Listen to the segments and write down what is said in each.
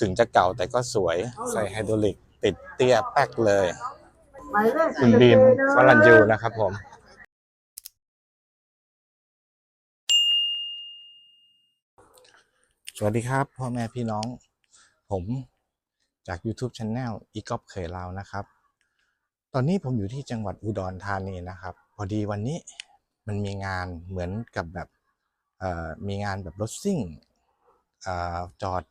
ถึงจะเก่าแต่ก็สวยใส่ไฮดรอลิกติดเตี้ยแป๊กเลย คุณบีมฟรันยูนะครับผมสวัสดีครับพ่อแม่พี่น้อง ผมจาก YouTube Channel อีกอบเคยลาวนะครับ ตอนนี้ผมอยู่ที่จังหวัดอุดรธานีนะครับ พอดีวันนี้มันมีงานเหมือนกับแบบมีงานแบบรถซิ่งอจอด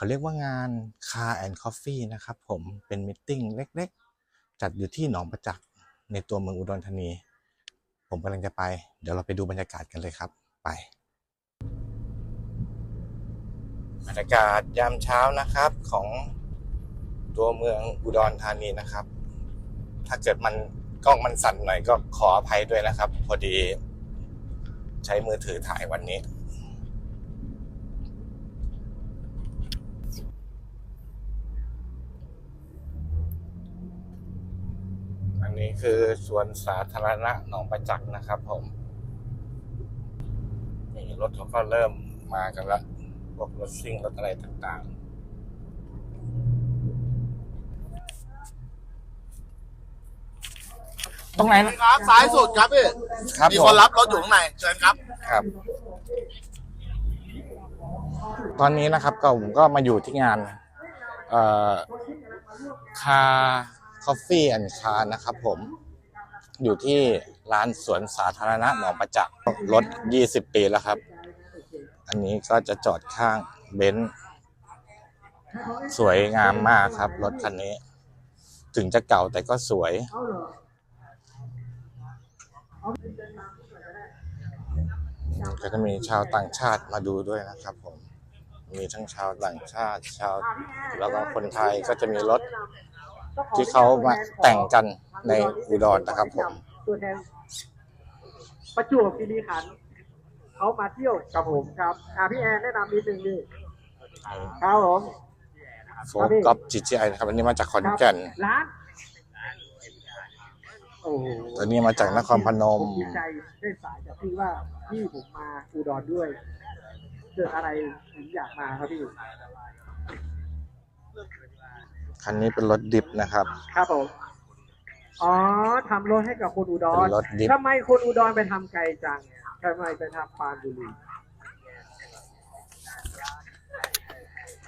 เขาเรียกว่างาน Car and Coffee นะครับผมเป็นมิทติ้งเล็กๆ จัดอยู่ที่หนองประจักษ์ในตัวเมืองอุดรธานี ผมกำลังจะไป เดี๋ยวเราไปดูบรรยากาศกันเลยครับไป บรรยากาศยามเช้านะครับของตัวเมืองอุดรธานีนะครับ ถ้าเกิดมันกล้องมันสั่นหน่อยก็ขออภัยด้วยนะครับ พอดี ใช้มือถือถ่ายวันนี้ อั นนี้คือสวนสาธารณะหนองประจักษ์นะครับ ผมนี่รถเขาก็เริ่มมากันละพวกรถซิ่งรถอะไรต่างๆ ตรงไหนนะ ครับซ้ายสุดครับพี่ครับมีผคนม รับรถอยู่ข้างในเชิญครับ ครับ ตอนนี้นะครับก็ผมก็มาอยู่ที่งาน เอ่อคา คอฟฟี่แอนด์คานะครับผมอยู่ที่ร้านสวนสาธารณะหนองประจักษ์รถ 20 ปีแล้วครับ อันนี้ก็จะจอดข้างเบนซ์สวยงามมากครับ รถคันนี้ ถึงจะเก่าแต่ก็สวย ก็จะมีชาวต่างชาติมาดูด้วยนะครับผม มีทั้งชาวต่างชาติชาวแล้วก็คนไทยก็จะมีรถ ที่เขามาแต่งกันในอุดรนะครับผม ตัวแทนประจวบคีรีขันธ์เขามาเที่ยวกับผมครับอ่าพี่แอนแนะนำนิดนึงนี่ครับผมโฟกัสจีจีไอนะครับอันนี้มาจากขอนแก่นร้านโอ้โหตัวนี้มาจากนครพนมผดีใจได้สายจากพี่ว่าพี่ผมมาอุดรด้วยเกิดอะไรถึงอยากมาครับพี่ คันนี้เป็นรถดิบนะครับ ครับผม อ๋อทำรถให้กับคนอุดรเป็นรถดิฟทำไมคนอุดรไปทำไกลจังทำไมไปทำปรานบุรี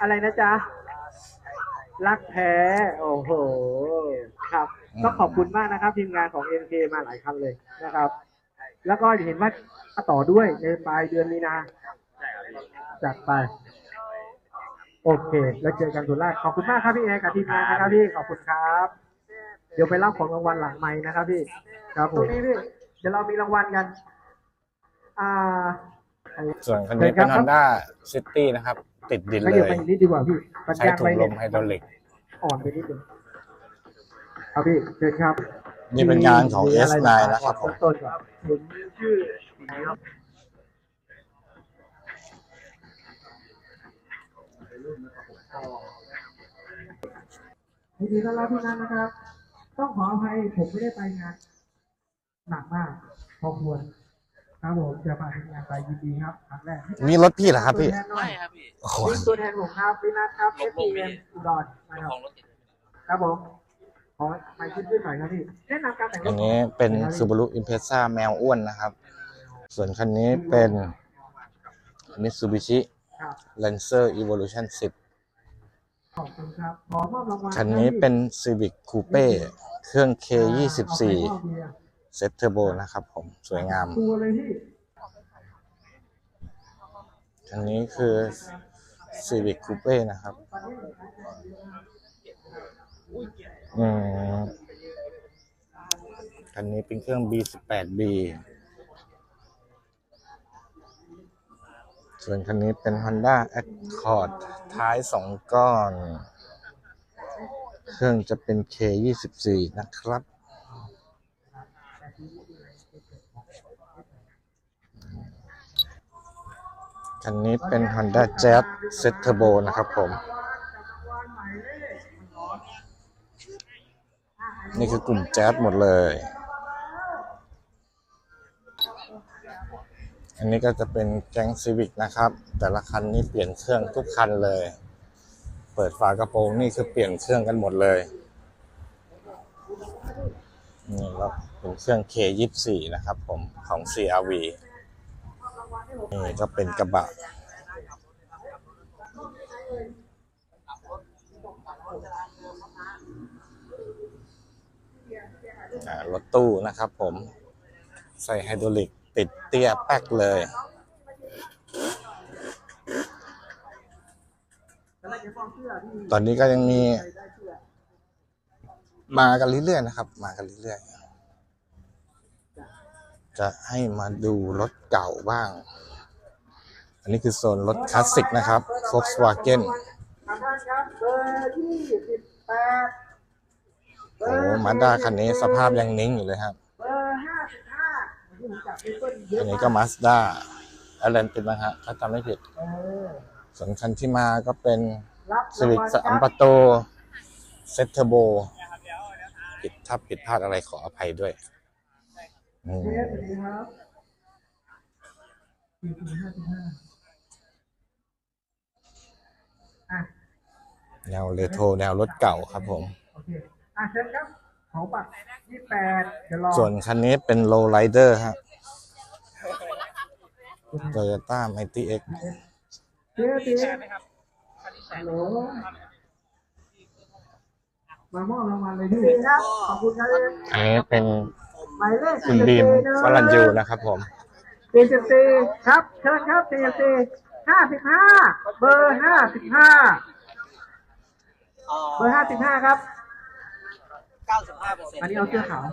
อะไรนะจ๊ะ รักแท้ โอ้โห ครับก็ขอบคุณมากนะครับ ทีมงานของ NK มาหลายคันเลยนะครับ แล้วก็เห็นว่าต่อด้วยในปลายเดือนมีนาจัดไป โอเค แล้วเจอกันสุราษฎร์ขอบคุณมากครับพี่แอร์กับทีมงานนะครับพี่ขอบคุณครับ เดี๋ยวไปรับของรางวัลหลังไม้นะครับพี่ ครับผมตรงนี้พี่เดี๋ยวเรามีรางวัลกัน อ่าส่วนคันนี้เป็น Honda City นะครับ ติดดินขเลยับยไปอีกนิดดีกว่าพี่ปัญใช้ญาถุไปงลเนี่ยมไฮดรอลิก อ่อนไปนิดนึงครับพี่เชิญครับ นี่เป็นงานของมีะไร S9 นะครับผมต้นก่อนผมชื่อครับ ยินดีต้อนรับทุกท่านนะครับ ต้องขออภัยผมไม่ได้ไปงานหนักมากพอควรครับผมจะพาทีมงานไปยินดีครับครั้งแรกนี่รถพี่เหรอครับพี่ตัวแทนหน่อยไม่ครับพี่โอ้โหนี่ตัวแทนผมครับพี่นัทครับลเองฟลซีงพี่อุดรนะครับของรถติดครับผมขอไปขึ้นขึ้นหน่อยครับพี่แนะนำการแต่งรอัถนนี้เป็น Subaru Impreza แมวอ้วนนะครับ ส่วนคันนี้เป็น Mitsubishi ครับ Lancer Evolution 10ขอบคุณครับขอมอบรางวัลคันนี้เป็น Civic Coupe เครื่อง K24 เซ็ตเทอร์โบนะครับผม สวยงาม ตัวเลยพี่คันนี้คือ Civic Coupe นะครับอืมคันนี้เป็นเครื่อง B18B ส่วนคันนี้เป็น Honda Accord ท้ายสองก้อน เครื่องจะเป็น K24 นะครับ คันนี้เป็น Honda Jazz Set Turbo นะครับผม นี่คือกลุ่มแจ๊สหมดเลย อันนี้ก็จะเป็นแก๊งซีวิกนะครับ แต่ละคันนี่เปลี่ยนเครื่องทุกคันเลย เปิดฝากระโปรงนี่คือเปลี่ยนเครื่องกันหมดเลยนี่แล้วเป็นเครื่อง K24 นะครับผมของ CRV นี่ก็เป็นกระบะรถตู้นะครับผม ใส่ไฮดรอลิก ติดเตี้ยแป๊กเลย ตอนนี้ก็ยังมี มากันเรื่อยๆนะครับ มากันเรื่อยๆจะให้มาดูรถเก่าบ้าง อันนี้คือโซนรถคลาสสิกนะครับ Volkswagen ทางด้นครับเบอร์ยี่สิบแปดโอ้มาด้าคันนี้สภาพยังนิ่งอยู่เลยครับ เบอร์ห้าสิบห้า อัอะนนี้ก็มาสด้าอะไรเป็นบ้างฮะถ้าจำไม่ผิดเออส่วนคันที่มาก็เป็นรับซีวิกรางวัลสามคปรับระตูเซตเทอร์โบผิดถ้าผิดพลาดอะไรขออภัยด้วยอืมเชฟสวัสดีครับสี่สิบห้าสิบห้าอะแนวเรโทรแนวรถเก่าครับผม โอเค อะเชิญครับ ของปักยี่แปดเดี๋ยวรอส่วนคันนี้เป็นโลไ r เดอร์ฮะ Toyota Mighty X เจ๊เจ๊ฮัลโหลมามอบรางวัลเลยพี่ครับขอบคุณครับอันนี้เป็นหมายเลขคุณบีมฟรันยูนะครับผมสี่สิบสี่ครับเชิญครับสี่สิบสี่ห้าสิบห้าเบอร์ห้าสิบห้าเบอร์ห้าสิบห้าครับ 95%อันนี้เอาเสื้อขาว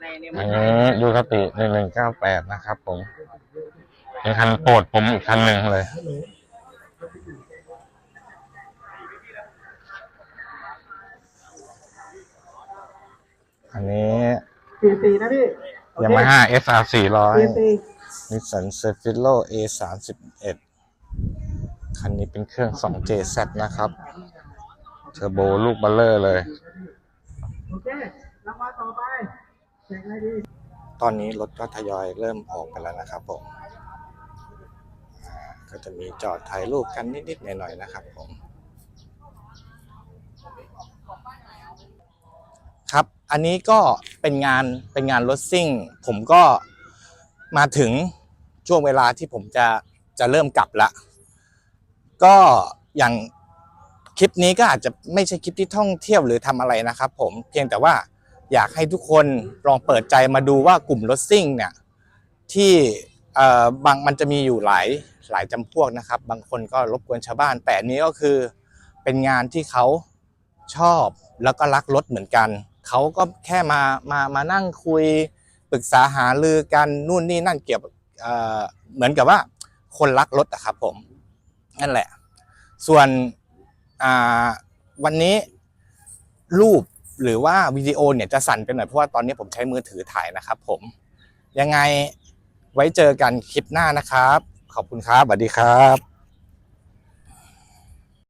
ในในอันนี้ยูคติหนึ่งหนึ่งเก้าแปดนะครับผมเป็นคันโปรดผมอีกคันหนึ่งเลย อันนี้สี่สี่นะพี่โอเคยามาฮ่า SR 400สี่สี่นิสสันเซฟิโล A 3 1คันนี้เป็นเครื่อง 2JZ นะครับ เทอร์โบลูกบัลเลอร์เลย โอเครางวัลต่อไปแจกอะไรดีตอนนี้รถก็ทยอยเริ่มออกไปแล้วนะครับผมอ่าก็จะมีจอดถ่ายรูปกันนิดๆหน่อยๆนะครับผม ครับ อันนี้ก็เป็นงานเป็นงานรถซิ่ง ผมก็มาถึงช่วงเวลาที่ผมจะจะเริ่มกลับละ ก็อย่าง คลิปนี้ก็อาจจะไม่ใช่คลิปที่ท่องเที่ยวหรือทำอะไรนะครับผมเพียงแต่ว่าอยากให้ทุกคนลองเปิดใจมาดูว่ากลุ่มรถซิ่งเนี่ยที่เออบางมันจะมีอยู่หลายหลายจำพวกนะครับ บางคนก็รบกวนชาวบ้าน แต่นี้ก็คือเป็นงานที่เขาชอบแล้วก็รักรถเหมือนกัน เขาก็แค่มามามานั่งคุยปรึกษาหารือกันนู่นนี่นั่นเกี่ยวกับเออเหมือนกับว่าคนรักรถอะครับผมนั่นแหละ ส่วน วันนี้รูปหรือว่าวิดีโอเนี่ยจะสั่นไปหน่อยเพราะว่าตอนนี้ผมใช้มือถือถ่ายนะครับผมยังไงไว้เจอกันคลิปหน้านะครับ ขอบคุณครับสวัสดีครับ